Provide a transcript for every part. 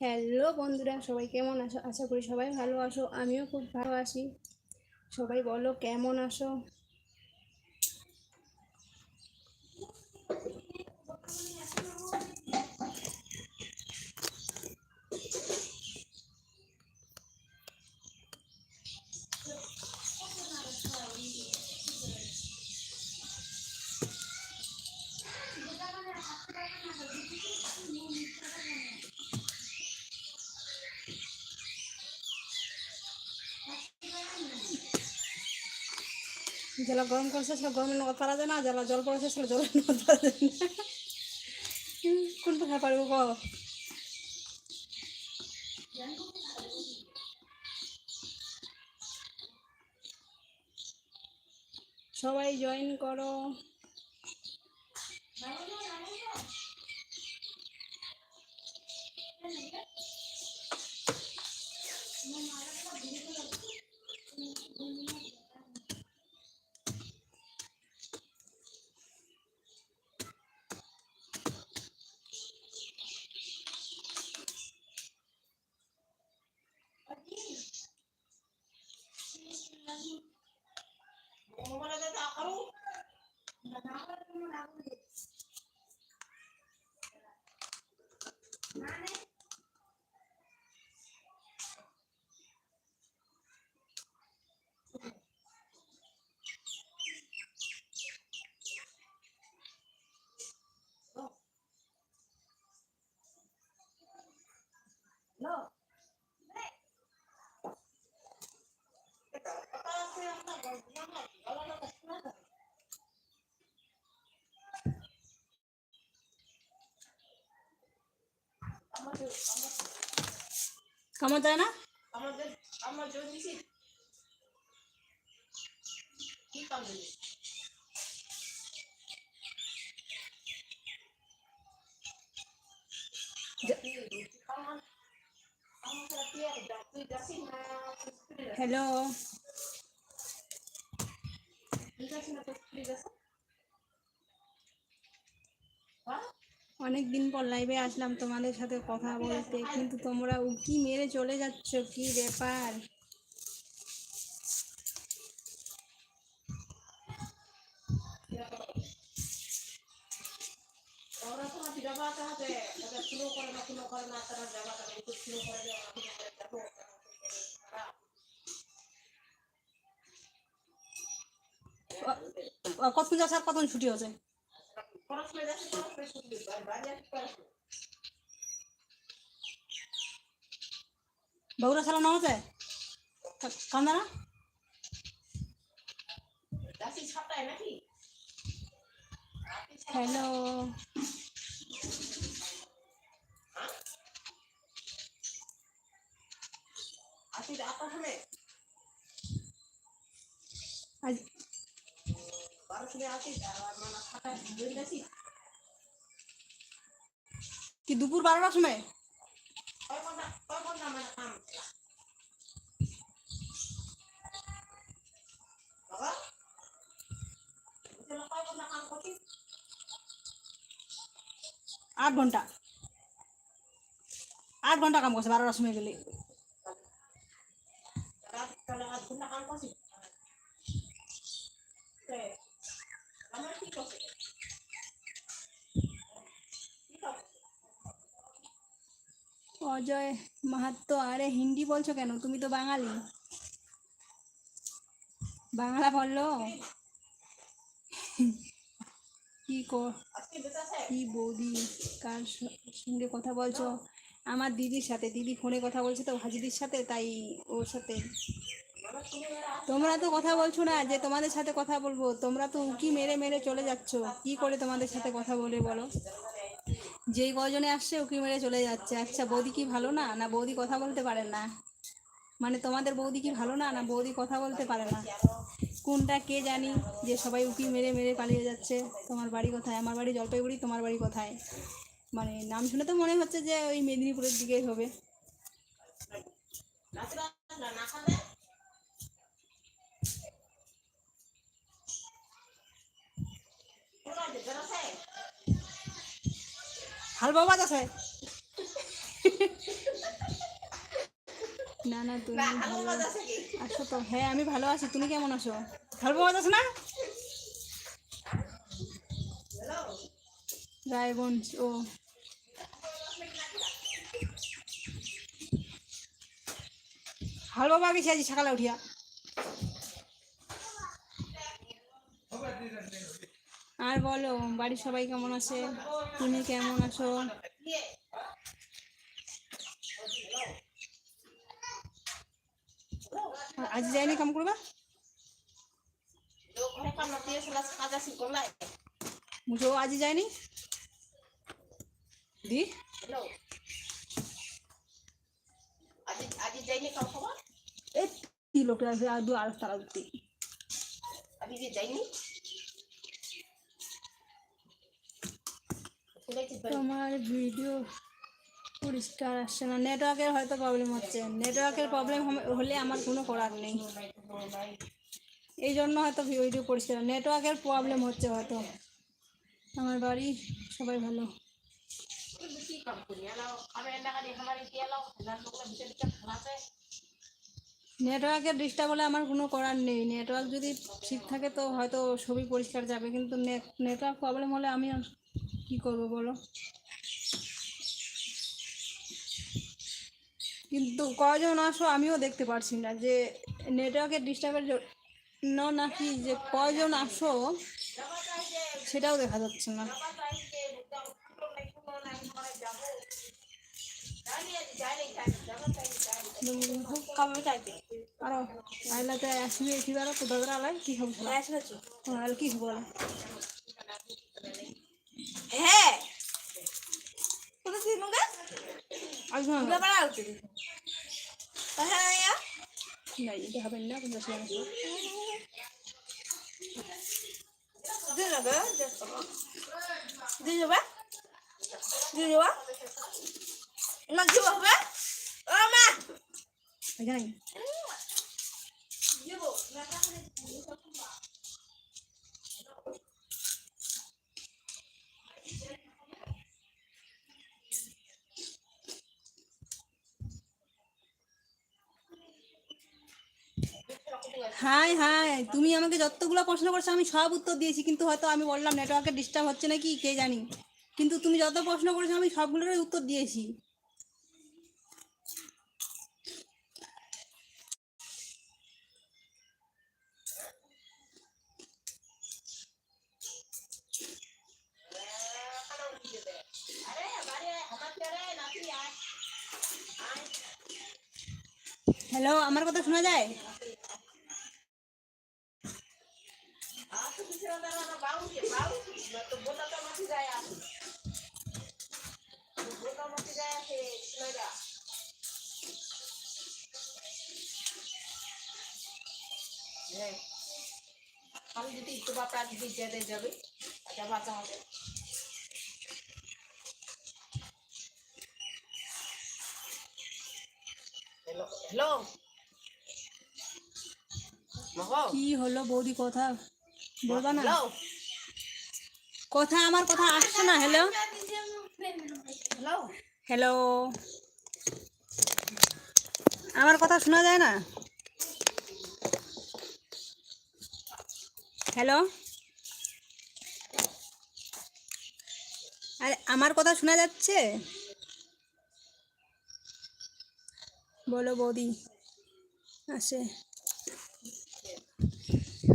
Hello বন্ধুরা, সবাই কেমন আছো? আশা করি সবাই ভালো আছো, আমিও খুব ভালো আছি। সবাই বলো, কেমন আছো? যারা গরম করছে সেটা গরমের নগদ পারা যায় না জেলা জল পড়েছে সেটা জলের নগদ পারা যায় না। কোন কথা পারব ক সবাই জয়েন করো। Aleluia. যায় না আমাদের আমার জোর দিছি কি কাম দিলি হ্যালো অনেক দিন পর লাইভে আসলাম তোমাদের সাথে কথা বলতে, কিন্তু তোমরা উকি মেরে চলে যাচ্ছ, কি ব্যাপার? কতক্ষণ আর কতক্ষণ ছুটি হচ্ছে পড়াশোনা যাচ্ছে পড়াশোনা শুরু বাইরে আসতে পড়াশোনা বগুড়া চালানো হচ্ছে কান্দা না হ্যালো আজ কি দুপুর বারোটার সময়? আট ঘণ্টা। আট ঘণ্টা কাম করছে বারোটার সময় গেলে রাত তাহলে আধ ঘণ্টা কাম করছি তে, আমার কি করছে কি করছে অজয় মাহাত্ম আরে হিন্দি বলছো কেন? তুমি তো বাঙালি। বাংলা বলল কি কি বৌদি, কার সঙ্গে কথা বলছো? আমার দিদির সাথে, দিদি ফোনে কথা বলছে তো হাজিদির সাথে, তাই ওর সাথে। তোমরা তো কথা বলছো না যে তোমাদের সাথে কথা বলব। তোমরা তো উকি মেরে মেরে চলে যাচ্ছ। কি করে তোমাদের সাথে কথা বলে বলো? যেই কজনে আসছে উকি মেরে চলে যাচ্ছে আচ্ছা বৌদি কি ভালো না না বৌদি কথা বলতে পারে না মানে তোমাদের বৌদি কি ভালো না না বৌদি কথা বলতে পারে না কোনটা কে জানি যে সবাই উকি মেরে মেরে পালিয়ে যাচ্ছে তোমার বাড়ি কোথায় আমার বাড়ি জলপাইগুড়ি তোমার বাড়ি কোথায় মানে নাম শুনে তো মনে হচ্ছে যে ওই মেদিনীপুরের দিকেই হবে না হাল বাবা আছে না না তুমি ভালো আছে কি? আছো তো? হ্যাঁ আমি ভালো আছি। তুমি কেমন আছো? ভালো পাওয়া যাচ্ছে না? হ্যালো। রায়গঞ্জ ও। ভালো বাবা গেছি আজ সকালে উঠিয়া। আর বলো, বাড়ির সবাই কেমন আছে? তুমি কেমন আছো? আজ যাইনি কাম করবা? মুঝো আজ যায়নি দি। আজি আজি যাইনি এই লোকটা আর তারা উঠতে আমি যে তোমার ভিডিও পরিষ্কার আসছে না। নেটওয়ার্কের হয়তো প্রবলেম হচ্ছে। নেটওয়ার্কের প্রবলেম হলে আমার কোনো করার নেই। এই জন্য হয়তো ভিডিও পরিষ্কার। নেটওয়ার্কের প্রবলেম হচ্ছে হয়তো। আমার বাড়ি, সবাই ভালো। নেটওয়ার্কের ডিস্টার্ব হলে আমার কোনো করার নেই। নেটওয়ার্ক যদি ঠিক থাকে তো হয়তো ছবি পরিষ্কার যাবে। কিন্তু নেট নেটওয়ার্ক প্রবলেম হলে আমি কী করব বলো? কিন্তু কয়জন আসো আমিও দেখতে পারছি না যে নেটওয়ার্কের ডিস্টার্বের জন্য নাকি যে কয়জন আসো সেটাও দেখা যাচ্ছে না। আরও আইলাতে আসবে কি বারো আলাই কি খাব হ্যাঁ। কোথা থেকে নুঙ্গা না নুঙ্গা পাড়া হ্যাঁ নাই এটা হবে না পঞ্চাশ টাকা দিয়ে যাবে। দিয়ে যাবে। না কি হবে? ও মা! এখানে হাই হাই, তুমি আমাকে যতগুলো প্রশ্ন করছ, আমি সব উত্তর দিয়েছি, কিন্তু হয়তো আমি বললাম নেটওয়ার্কে ডিস্টার্ব হচ্ছে নাকি, কে জানি। কিন্তু তুমি যত প্রশ্ন করেছ, আমি সবগুলোরই উত্তর দিয়েছি। হ্যালো আমার কথা শোনা যায়? যাবে। আচ্ছা বাঁচা হবে। Hello hello. কি হলো বৌদি কথা বলবা না? কথা আমার কথা আসছে না হ্যালো। হ্যালো। হ্যালো। আমার কথা শোনা যায় না? হ্যালো। আমার কথা শোনা যাচ্ছে? বলো বৌদি, আসে।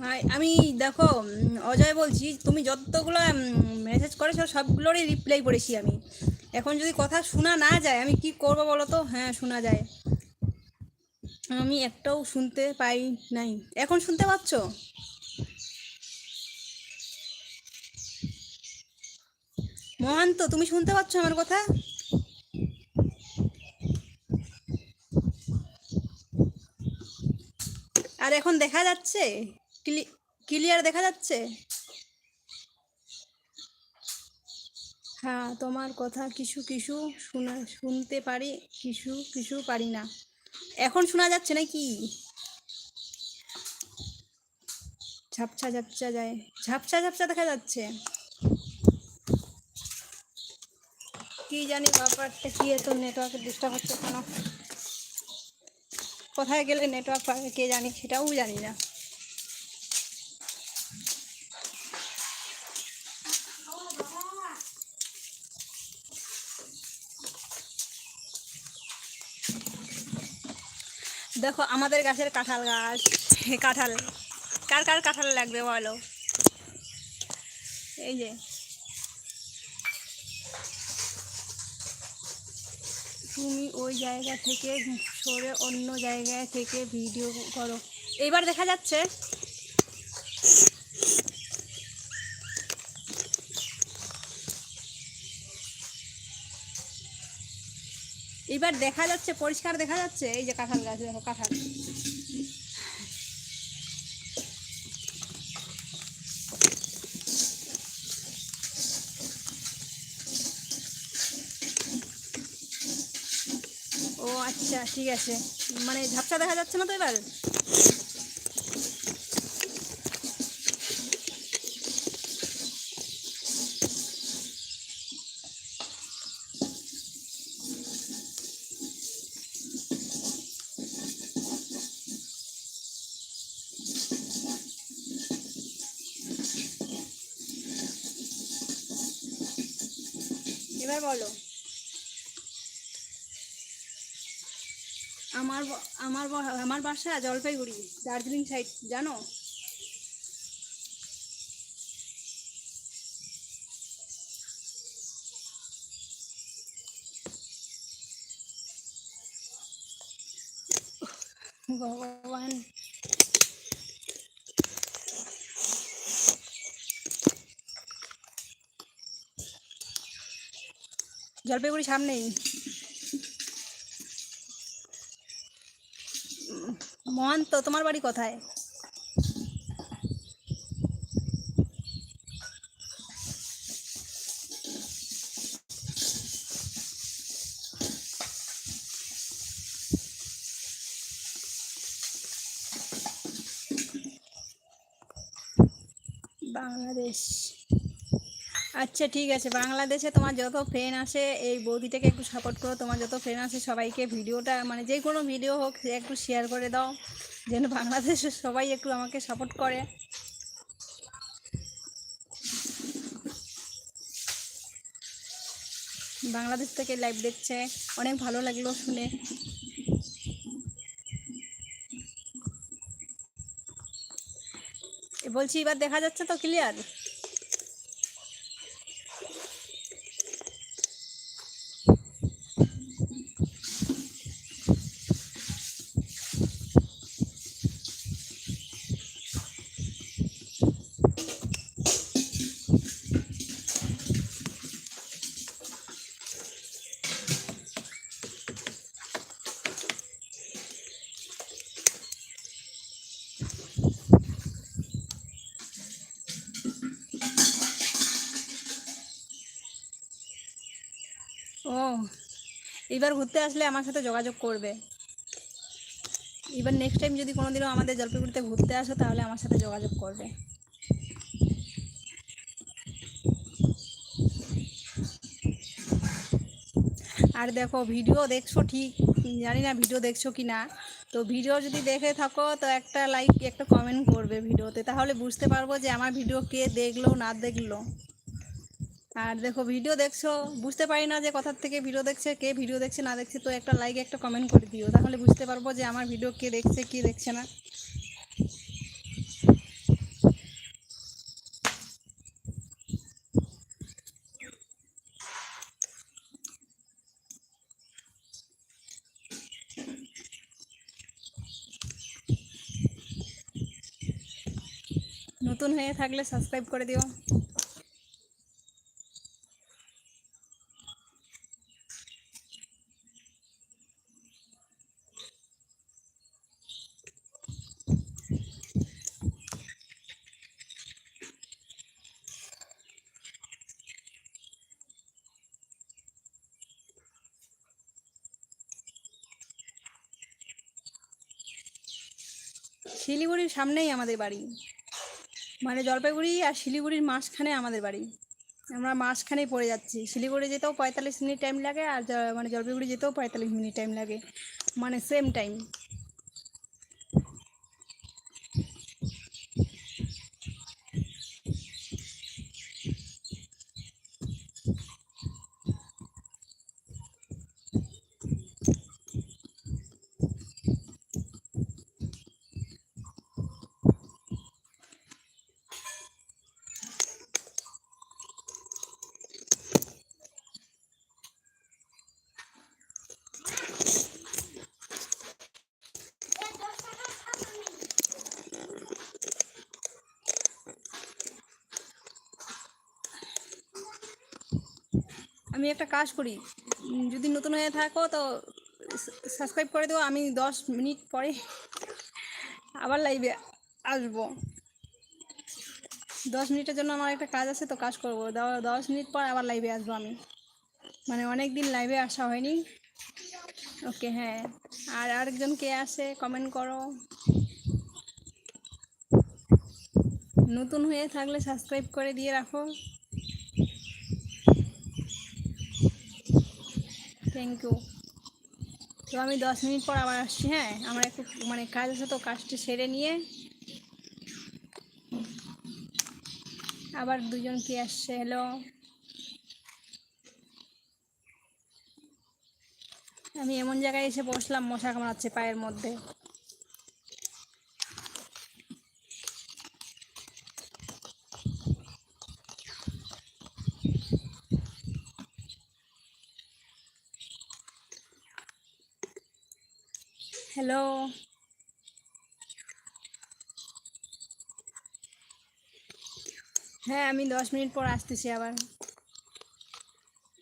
হাই, আমি দেখো, অজয় বলছি, তুমি যতগুলো মেসেজ করেছ, সবগুলোরই রিপ্লাই করেছি আমি। এখন যদি কথা শোনা না যায়, আমি কি করব বলো তো? হ্যাঁ শোনা যায়। আমি একটাও শুনতে পাই নাই। এখন শুনতে পাচ্ছ? মহান্ত, তুমি শুনতে পাচ্ছ আমার কথা? আর এখন দেখা যাচ্ছে? ক্লিয়ার দেখা যাচ্ছে? হ্যাঁ তোমার কথা কিছু কিছু শোনা শুনতে পারি, কিছু কিছু পারি না। এখন শোনা যাচ্ছে নাকি? ঝাপসা ঝাপসা যায় ঝাপসা ঝাপসা দেখা যাচ্ছে। কি জানি ব্যাপারটা, কি এত নেটওয়ার্কের ডিস্টার্ব হচ্ছে কেন? কোথায় গেলে নেটওয়ার্ক পাবে, কে জানি, সেটাও জানি না। দেখো, আমাদের গাছের কাঁঠাল গাছ। কাঁঠাল। কার কার কাঁঠাল লাগবে বলো? এই যে। তুমি ওই জায়গা থেকে সরে অন্য জায়গায় থেকে ভিডিও করো। এইবার দেখা যাচ্ছে। এবার দেখা যাচ্ছে, পরিষ্কার দেখা যাচ্ছে, এই যে কাঁঠাল গাছ, দেখো কাঁঠাল ও আচ্ছা ঠিক আছে। মানে ঝাপসা দেখা যাচ্ছে না তো এবার? এবার বলো। আমার আমার আমার বাসা জলপাইগুড়ি দার্জিলিং সাইড জানো? ভগবান। জলপাইগুড়ি সামনেই। মহান্ত, তোমার বাড়ি কোথায়? বাংলাদেশ। আচ্ছা ঠিক আছে। বাংলাদেশে তোমার যত ফ্রেন্ড আসে, এই বৌদিটাকে একটু সাপোর্ট করো। তোমার যত ফ্রেন্ড আসে, সবাইকে ভিডিওটা মানে যে কোনো ভিডিও হোক একটু শেয়ার করে দাও। যেন বাংলাদেশের সবাই একটু আমাকে সাপোর্ট করে। বাংলাদেশ থেকে লাইভ দেখছে। অনেক ভালো লাগল শুনে। বলছি, এবার দেখা যাচ্ছে তো ক্লিয়ার ও এবার ঘুরতে আসলে আমার সাথে যোগাযোগ করবে। এবার নেক্সট টাইম যদি কোনোদিনও আমাদের জলপাইগুড়িতে ঘুরতে আসো, তাহলে আমার সাথে যোগাযোগ করবে। আর দেখো, ভিডিও দেখছ ঠিক, জানি না ভিডিও দেখছ কি না। তো ভিডিও যদি দেখে থাকো, তো একটা লাইক একটা কমেন্ট করবে ভিডিওতে। তাহলে বুঝতে পারব যে আমার ভিডিও কে দেখল, না দেখল। আর দেখো ভিডিও দেখছ, বুঝতে পারি না যে কোথার থেকে ভিডিও দেখছে, কে ভিডিও দেখছে, না দেখছে, তো একটা লাইক একটা কমেন্ট করে দিও। তাহলে বুঝতে পারব যে আমার ভিডিও কে দেখছে কে দেখছে না। নতুন হয়ে থাকলে সাবস্ক্রাইব করে দিও শিলিগুড়ির সামনেই আমাদের বাড়ি। মানে জলপাইগুড়ি আর শিলিগুড়ির মাঝখানে আমাদের বাড়ি। আমরা মাঝখানেই পড়ে যাচ্ছি। শিলিগুড়ি যেতেও পঁয়তাল্লিশ মিনিট টাইম লাগে আর মানে জলপাইগুড়ি যেতেও পঁয়তাল্লিশ মিনিট টাইম লাগে। মানে সেম টাইম আমি একটা কাজ করি। যদি নতুন হয়ে থাকো তো সাবস্ক্রাইব করে দেবো আমি দশ মিনিট পরে আবার লাইভে আসব। দশ মিনিটের জন্য আমার একটা কাজ আছে, তো কাজ করব। দশ মিনিট পর আবার লাইভে আসব আমি। মানে অনেক দিন লাইভে আসা হয়নি। ওকে হ্যাঁ। আর আরেকজন কে আসে কমেন্ট করো। নতুন হয়ে থাকলে সাবস্ক্রাইব করে দিয়ে রাখো। থ্যাংক ইউ তো আমি দশ মিনিট পর আবার আসছি হ্যাঁ? আমার একটু মানে কাজ আছে তো, কাজটি সেরে নিয়ে। আবার দুজন কি আসছে? হ্যালো আমি এমন জায়গায় এসে বসলাম, মশা কামড়াচ্ছে পায়ের মধ্যে। হ্যালো। হ্যাঁ আমি দশ মিনিট পর আসতেছি আবার।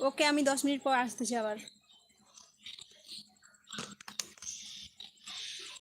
ওকে, আমি দশ মিনিট পর আসতেছি আবার।